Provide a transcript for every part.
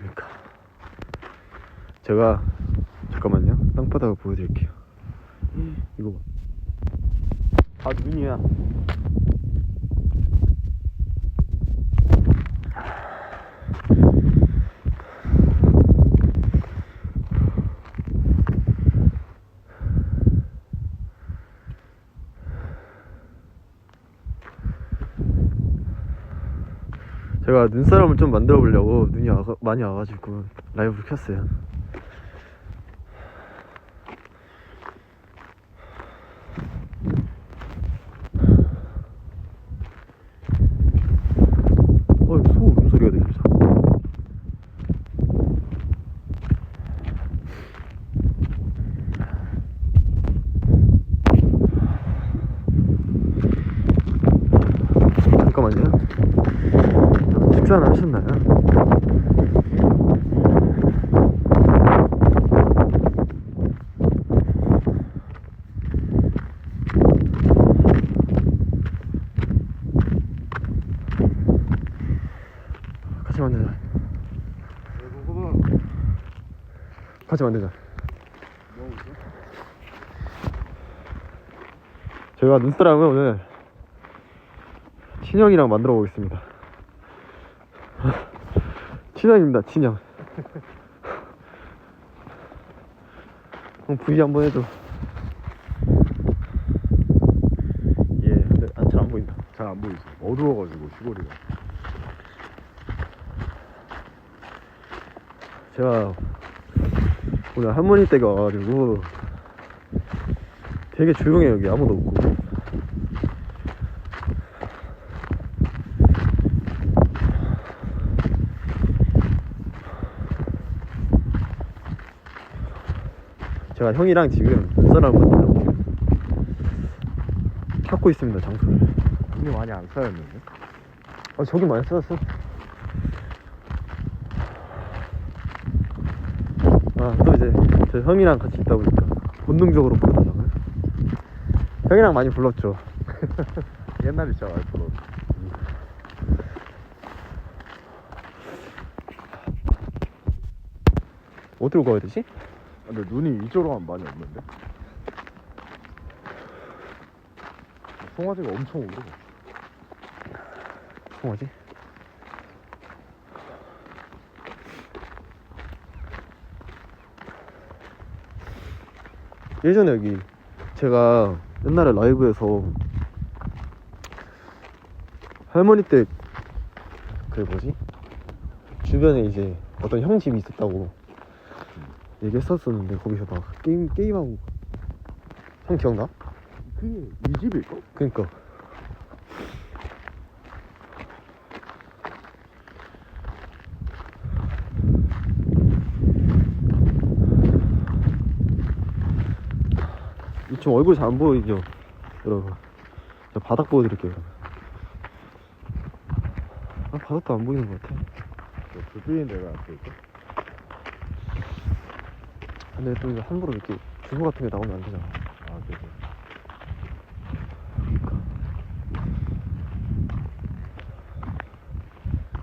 안녕하십니까? 제가 잠깐만요. 땅바닥을 보여드릴게요. 이거 봐. 아 눈이야 눈사람을 좀 만들어 보려고 눈이 와가, 많이 와가지고 라이브를 켰어요. 어, 소 울음소리가 들리죠? 잠깐만요. 하셨나요? 같이 만들자. 같이 만들자. 제가 눈사람을 오늘 친형이랑 만들어 보겠습니다. 친형입니다, 친형. 형 V 한번 해줘. 예, 근데 안, 잘안 보인다. 잘 안 보이지. 어두워가지고 시골이가. 제가 오늘 할머니 댁에 와가지고 되게 조용해요, 여기 아무도 없고. 제가 형이랑 지금 눈사람 만들려고 찾고 있습니다, 장소를. 눈이 많이 안 쌓였는데. 아, 저기 많이 써졌어. 아, 또 이제 저 형이랑 같이 있다 보니까 본능적으로 부르더라고요. 형이랑 많이 불렀죠. 옛날에 진짜 많이 불어. 어디로 가야 되지? 근데 눈이 이쪽으로만 많이 없는데. 송아지가 엄청 울어. 뭐지? 예전에 여기 제가 옛날에 라이브에서 할머니 댁 그 뭐지? 주변에 이제 어떤 형 집이 있었다고 얘기했었었는데 거기서 막 게임 게임하고. 형 기억나? 그게 이 집일까? 그니까. 지금 얼굴 잘 안 보이죠? 여러분. 저 바닥 보여드릴게요 그러면 아 바닥도 안 보이는 것 같아. 저 두드린 데가 앞에 근데 또 이거 함부로 이렇게 주소 같은 게 나오면 안 되잖아 아, 그래서.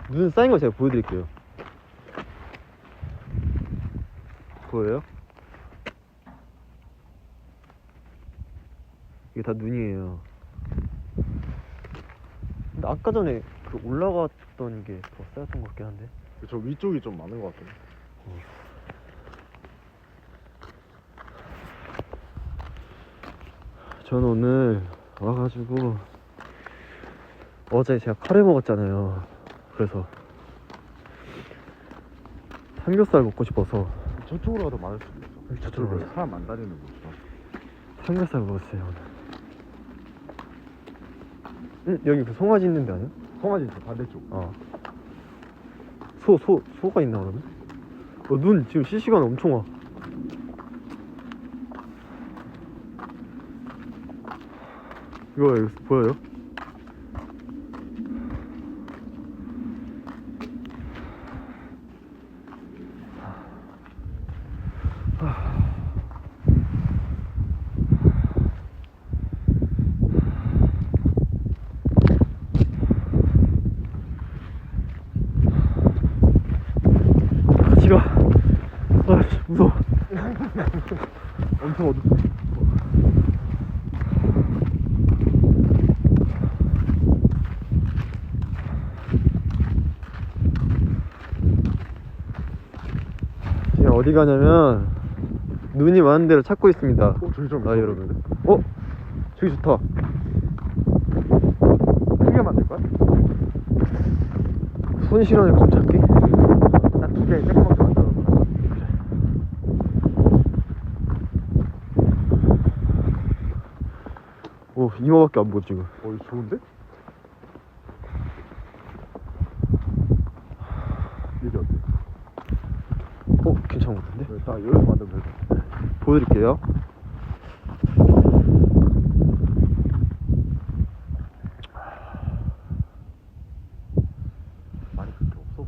눈 쌓인 거 제가 보여드릴게요 보여요? 이게 다 눈이에요 근데 아까 전에 그 올라갔던 게 더 쌓였던 것 같긴 한데 저 위쪽이 좀 많은 것 같은데. 저 는 오늘 와가지고 어제 제가 카레 먹었잖아요 그래서 삼겹살 먹고 싶어서 저쪽으로 가도 많을 수도 있어. 저쪽으로 가자. 사람 안 다니는 곳이라. 삼겹살 먹었어요 오늘 응? 여기 그 송아지 있는 데 아니야? 송아지 저 반대쪽. 어. 소, 소, 소가 있나 그러면? 어, 눈 지금 실시간 엄청 와. 이거 여기 보여요? 어디 가냐면 눈이 많은 데를 찾고 있습니다. 어, 저기 좀 아. 여러분. 어? 저기 좋다. 크게 만들 거야? 손 실어니까 좀 작게? 나두개 조그맣게 만들어. 오 이마밖에 안 보여 지금. 어, 이거 좋은데? 이게 어때? 어 괜찮은 다 여기서 만들면 돼. 보여드릴게요. 많이 그렇게 없어.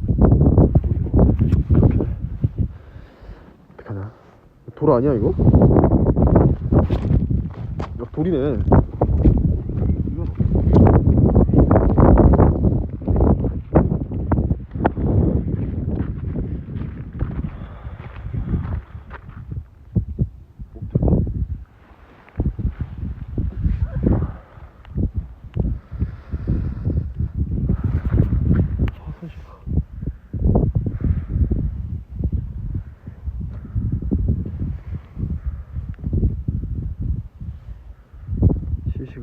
이렇게. 어떻게 하냐? 돌 아니야 이거? 야 돌이네. 이건 어때? 어, 대박. 아, 손 실어.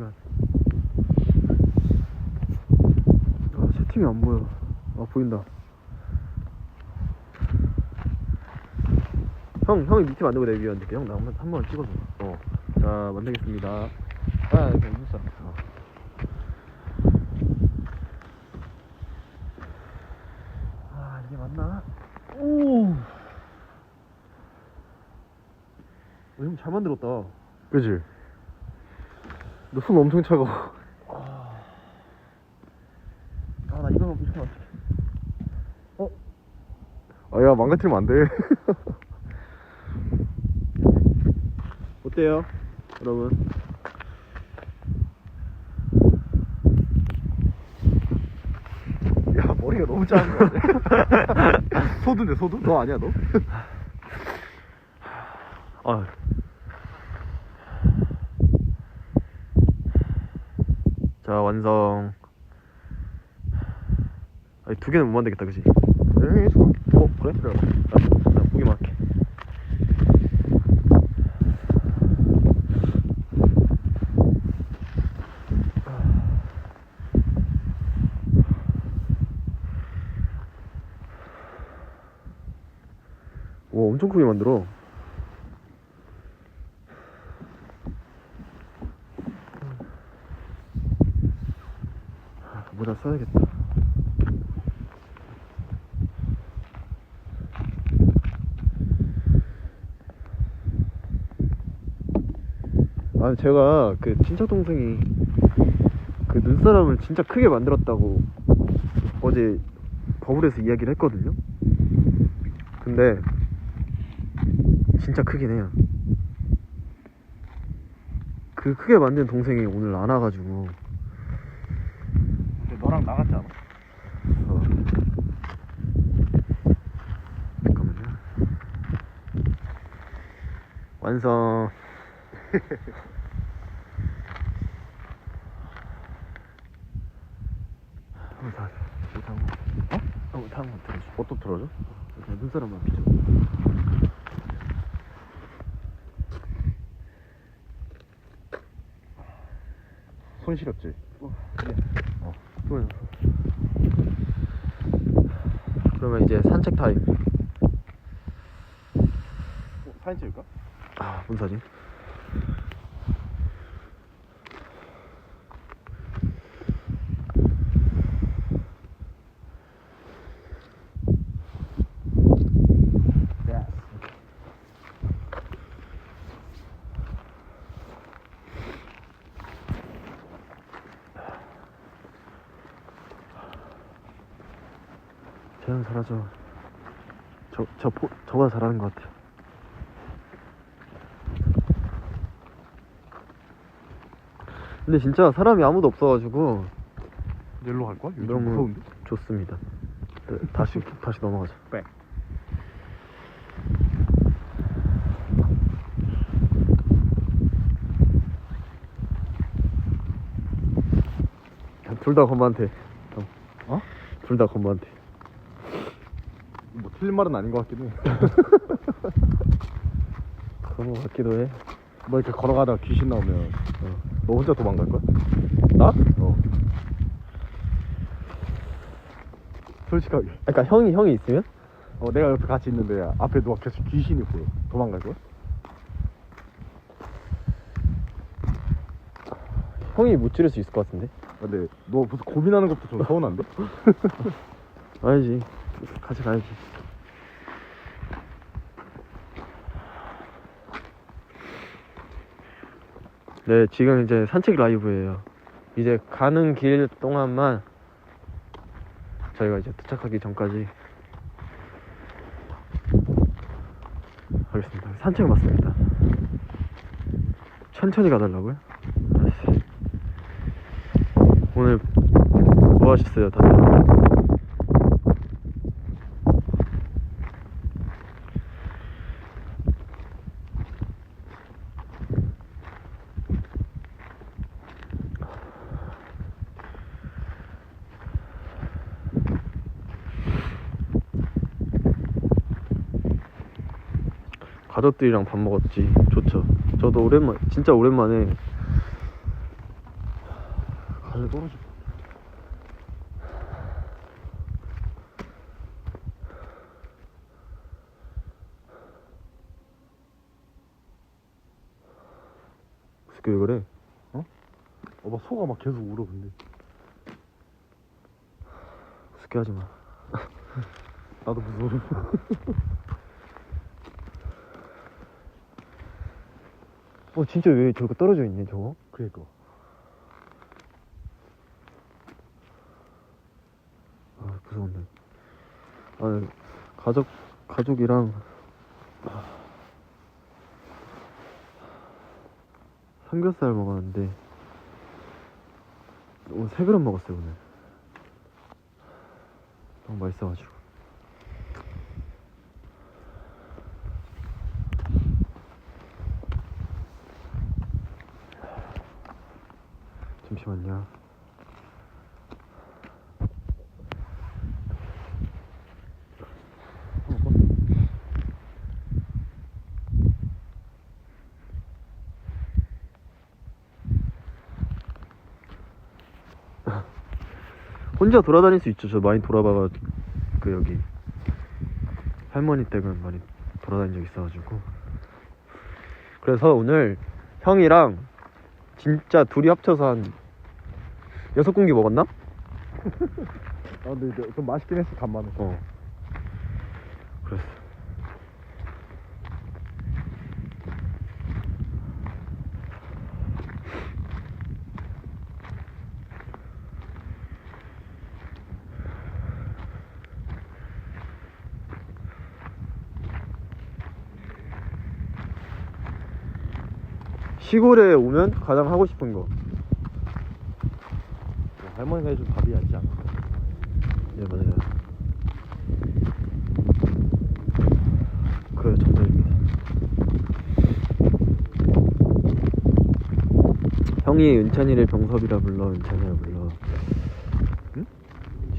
실시간. 아, 채팅이 안 보여. 아, 보인다. 형, 형이 밑에 만들고 내가 위에 만들게. 형, 나 한번, 한번 찍어줘. 어. 자, 만들겠습니다. 아, 이거 인사. 어. 아, 이게 맞나? 오! 어, 형, 잘 만들었다. 그지? 너 손 엄청 차가워. 아, 아, 나 이거, 이거 어떡해. 어? 아, 야, 망가뜨리면 안 돼. 어때요? 여러분? 야, 머리가 너무 작은 거 같아. 소두네, 소두? 너 아니야, 너? 아. 자, 완성. 아니, 두 개는 못 만들겠다, 그지? 형이 해줘. 어, 그래? 그래. 나, 나 보기만 할게. 오, 엄청 크게 만들어. 아, 모자 써야겠다. 아 제가 그 친척 동생이 그 눈사람을 진짜 크게 만들었다고 어제 버블에서 이야기를 했거든요. 근데 진짜 크긴 해요. 그 크게 만든 동생이 오늘 안 와가지고 너랑 나갔지 않아? 어. 잠깐만요. 완성. 이거 한번, 어? 한번 다 한번 들어줘. 어또 틀어줘? 그냥 눈사람만 비춰. 손 시렵지? 어, 그 러면, 그러면 이제 산책 타임. 어, 사진 찍을까? 아, 뭔 사진? 잘하죠. 저, 저, 포, 저보다 잘하는 것 같아요. 근데 진짜 사람이 아무도 없어가지고 일로 갈 거야? 이런 거 무서운데? 좋습니다. 네, 다시 다시 넘어가자 백 네. 둘다 건반한테 어? 둘 다 건반한테 틀린 말은 아닌 것 같긴 해. 그런 거 같기도 해. 뭐 이렇게 걸어가다가 귀신 나오면 어. 너 혼자 도망갈 거야? 나? 어. 솔직하게. 그러니까 형이 형이 있으면? 어, 내가 옆에 같이 있는데 앞에 누가 계속 귀신이 보여. 도망갈 거야? 형이 못 지를 수 있을 것 같은데? 근데 너 무슨 고민하는 것도 좀 서운한데? 아니지. 같이 가야지. 네, 지금 이제 산책 라이브예요. 이제 가는 길 동안만 저희가 이제 도착하기 전까지 하겠습니다. 산책 맞습니다. 천천히 가달라고요? 오늘 뭐 하셨어요, 다들? 가족들이랑 밥 먹었지. 좋죠. 저도 오랜만, 진짜 오랜만에 가려 떨어져. 그게 왜 그래? 어, 막 소가 막 계속 울어 근데. 무섭게 하지 마. 나도 무서워. 어, 진짜 왜 저거 떨어져 있네, 저거? 그니까. 아, 무서운데. 아, 가족, 가족이랑 아, 삼겹살 먹었는데 오늘 세 그릇 먹었어요, 오늘. 너무 맛있어가지고. 잠시만요. 혼자 돌아다닐 수 있죠. 저 많이 돌아봐가 그 여기 할머니 댁은 많이 돌아다닌 적 있어가지고 그래서 오늘 형이랑 진짜 둘이 합쳐서 한 여섯 공기 먹었나? 아 근데 좀 맛있긴 했어 간만에. 어. 그랬어. 시골에 오면 가장 하고 싶은 거. 할머니가 해준 밥이 낫지 않아? 네 맞아요. 그 정답입니다. 형이 은찬이를 병섭이라 불러 은찬이라 불러. 응?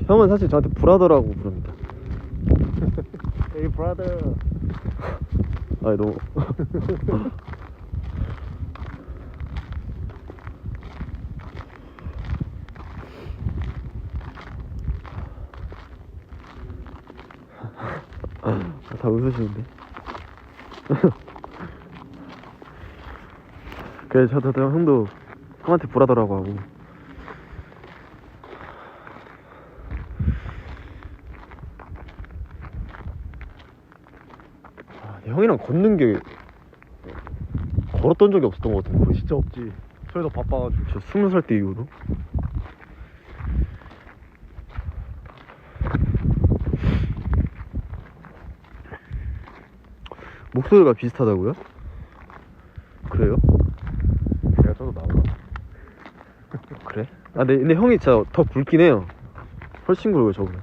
형은 사실 저한테 브라더라고 부릅니다. Hey brother. 아니 너무 아, 다 웃으시는데 그래 저도 저 형도 형한테 불하더라고 하고 아, 형이랑 걷는 게 걸었던 적이 없었던 것 같은데 거의 진짜 없지. 저희도 바빠가지고. 저 스무 살 때 이후로 목소리가 비슷하다고요? 그래요? 내가 저도 나오나? 그래? 아 근데, 근데 형이 진짜 더 굵긴 해요 훨씬 굵어요 저보다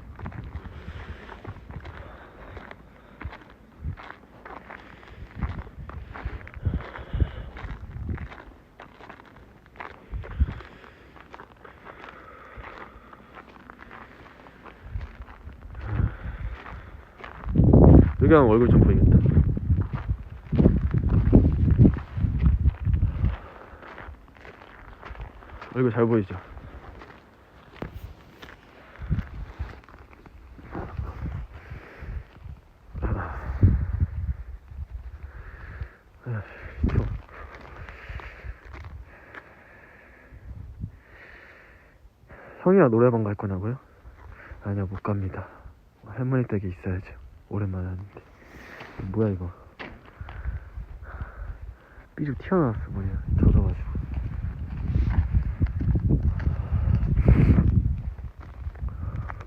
여기 하면 얼굴 좀 보이게 잘 보이죠? 형이랑 노래방 갈 거냐고요? 아니요 못 갑니다. 할머니 댁에 있어야죠. 오랜만에 하는데. 뭐야 이거? 삐죽 튀어나왔어 뭐냐 젖어가지고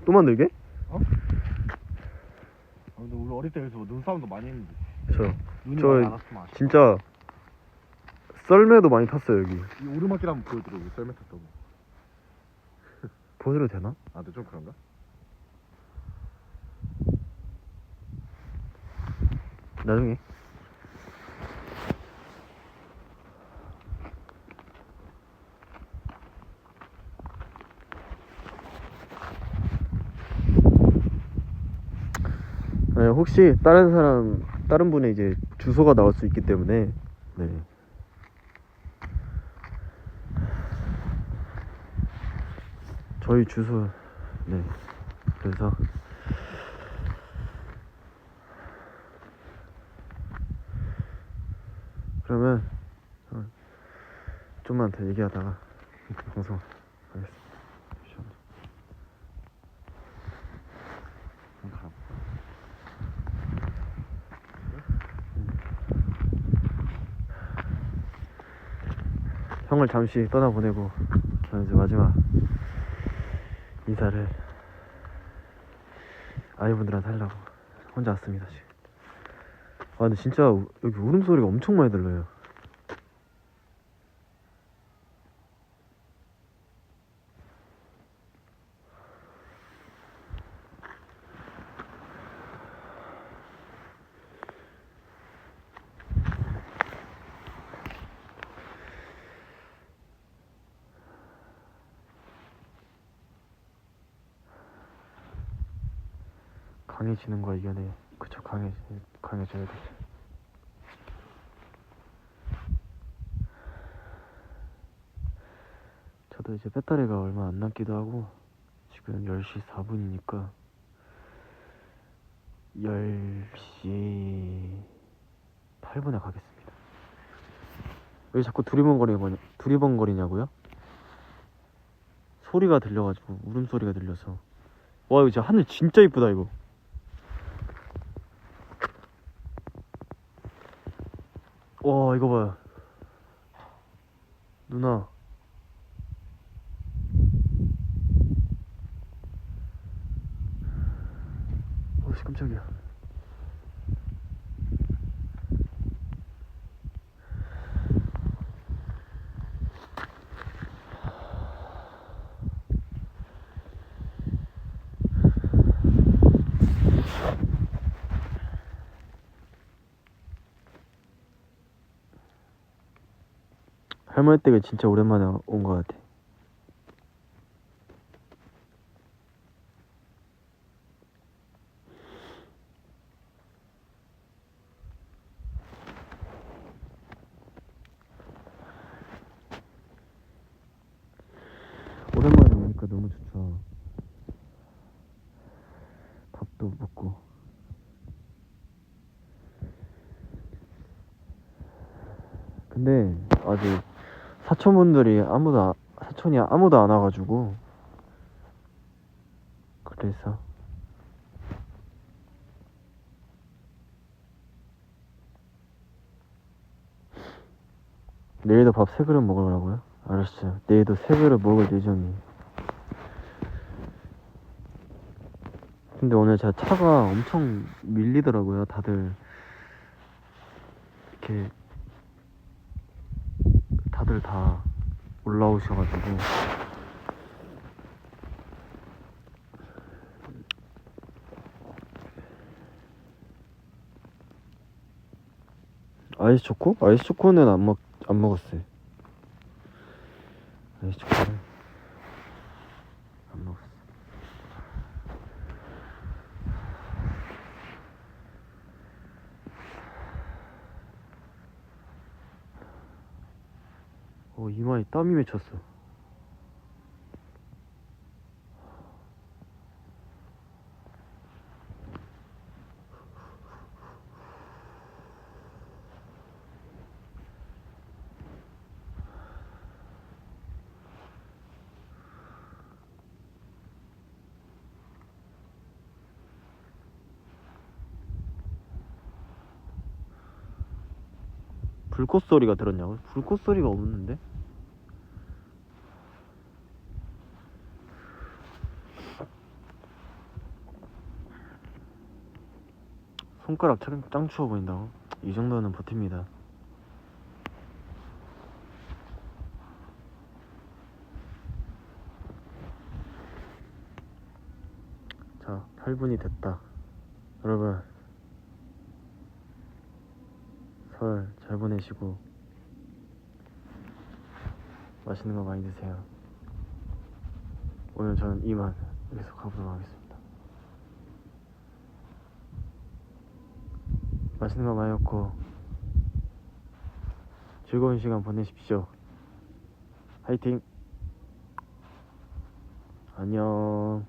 또 만들게? 아, 근데 우리 어릴 때 그래서 눈싸움도 많이 했는데 저 눈이 저- 많이 안 왔으면 아쉽다 진짜 썰매도 많이 탔어요 여기 이 오르막길 한번 보여드려 우리 썰매 탔다고 보여드려도 되나? 아 근데 좀 그런가? 나중에 네, 혹시 다른 사람 다른 분의 이제 주소가 나올 수 있기 때문에 네. 저희 주소 네 그래서 그러면 어, 좀만 더 얘기하다가 방송 하겠습니다. 잠시만요. 그럼 가라 형을 잠시 떠나보내고 저는 이제 마지막 인사를 아이분들한테 하려고 혼자 왔습니다 지금. 아 근데 진짜 우- 여기 울음소리가 엄청 많이 들려요. 강해지는 거 이겨내. 그쵸 강해 강해져야 돼. 저도 이제 배터리가 얼마 안 남기도 하고 지금 10시 4분이니까 10시 8분에 가겠습니다. 왜 자꾸 두리번거리냐, 두리번거리냐고요? 소리가 들려가지고 울음소리가 들려서 와 진짜 하늘 진짜 이쁘다 이거 와 이거 봐요 누나. 어씨 깜짝이야 할머니 댁에 진짜 오랜만에 온 것 같아. 오랜만에 오니까 너무 좋죠. 밥도 먹고 근데 아직 사촌분들이 아무도 아- 사촌이 아무도 안 와가지고 그래서 내일도 밥 세 그릇 먹으라고요? 알았어요. 내일도 세 그릇 먹을 예정이에요. 근데 오늘 제가 차가 엄청 밀리더라고요. 다들 이렇게 다들 다 올라오셔가지고 아이스 초코? 아이스 초코는 안 먹, 안 먹었어요. 아이스 초코는 안 먹었어. 어 이마에 땀이 맺혔어 불꽃 소리가 들었냐고? 불꽃 소리가 없는데? 손가락 짱, 짱 추워 보인다고? 이 정도는 버팁니다. 자, 8분이 됐다. 여러분, 설 잘 보내시고 맛있는 거 많이 드세요. 오늘 저는 이만 여기서 가보도록 하겠습니다. 맛있는 거 많이 먹고 즐거운 시간 보내십시오. 화이팅! 안녕.